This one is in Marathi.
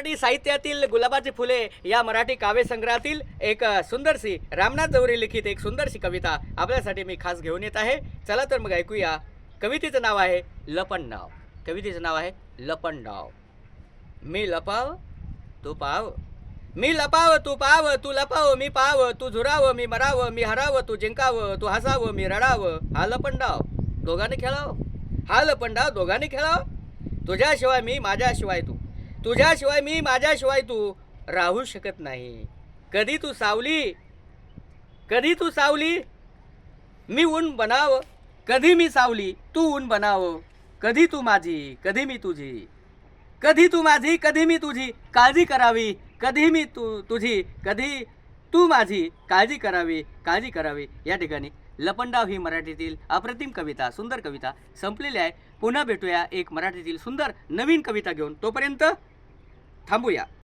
मराठी साहित्यातील गुलाबाची फुले या मराठी काव्यसंग्रहातील एक सुंदरशी रामनाथ जवरी लिखित एक सुंदरशी कविता आपल्यासाठी मी खास घेऊन येत आहे. चला तर मग ऐकूया. कवितेचं नाव आहे लपण नाव कवितेचं नाव आहे लपण नाव मी लपाव तू पाव. मी लपाव तू पाव तू लपाव मी पाव तू झुराव मी मराव मी हराव तू जिंकाव तू हसाव मी रडाव. हा लपंडाव दोघांनी खेळाव. हा लपंडाव दोघांनी खेळाव. तुझ्याशिवाय मी माझ्याशिवाय तू. तुझ्याशिवाय मी माझ्याशिवाय तू राहू शकत नाही. कधी तू सावली कधी तू सावली मी ऊन बनाव. कधी मी सावली तू ऊन बनाव. कधी तू माझी कधी मी तुझी. कधी तू माझी कधी मी तुझी काळजी करावी. कधी मी तू तुझी कधी तू माझी काळजी करावी काळजी करावी. या ठिकाणी लपंडाव ही मराठीतील अप्रतिम कविता सुंदर कविता संपलेली आहे. पुन्हा भेटूया एक मराठीतील सुंदर नवीन कविता घेऊन. तोपर्यंत थांबूया.